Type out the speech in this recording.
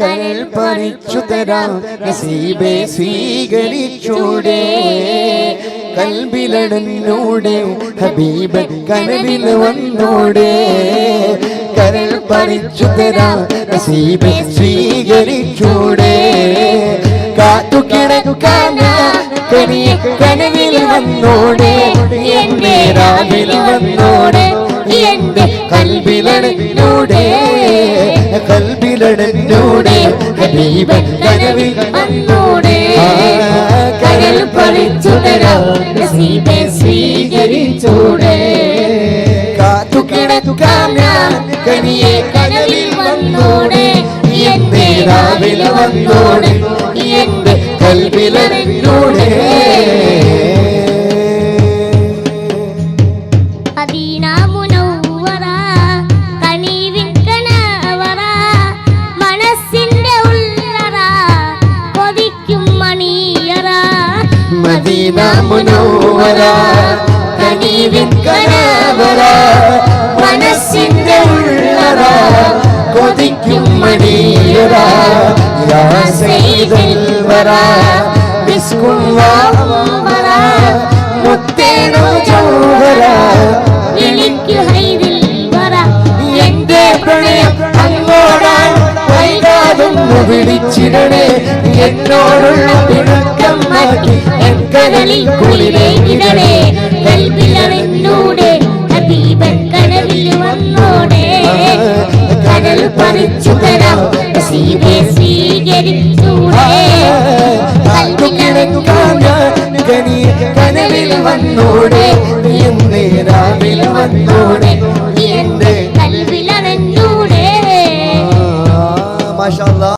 കരൾ പറിച്ചു തരാം. നസീബെ സ്വീകരിച്ചൂടെ. കൽബിലടന്നൂടെ ഹബീബ കനവിൽ വന്നോടെ. കരൽ പറിച്ചു തരാം. നസീബെ സ്വീകരിച്ചൂടെ. കാത്തു കിടക്കാൻ കനിയ കനവിൽ വന്നോടെ. എന്റെ രാവിൽ വന്നോടെ. എന്റെ കൽബിലടന്നൂടെ കൽബിലടന്നൂടെ ഹബീബ് കനവിൽ വന്നോടെ. കരൾ പറിച്ചു തരാം നസീബെ സ്വീകരിച്ചൂടെ. കാത്തു കിടക്കാൻ കനിയെ കനവിൽ വന്നോടെ. എന്റെ രാവിൽ വന്നോടെ. എന്റെ മദീന കനവറ മനസ്സിന്റെ ഉള്ളറ കൊതിക്കും മണിയറ യാ വാവറ വൈകാതൊന്നു വിളിച്ചിടണേ. എന്നോടുള്ള പിണക്കം മാറ്റി എൻ കരളിൽ കുളിരേ ഇടണേ. കൽബിലറിഞ്ഞൂടെ ഹബീബൻ കനവിൽ വന്നോടെ. കടൽ പറിച്ചു തരാം. നസീബെ സ്വീകരിച്ചൂടെ. കനവിൽ വന്നോടെ. എന്നേ രാവിലെ വന്നോടെ. എന്റെ കൽബിലറിഞ്ഞൂടെ മാഷാ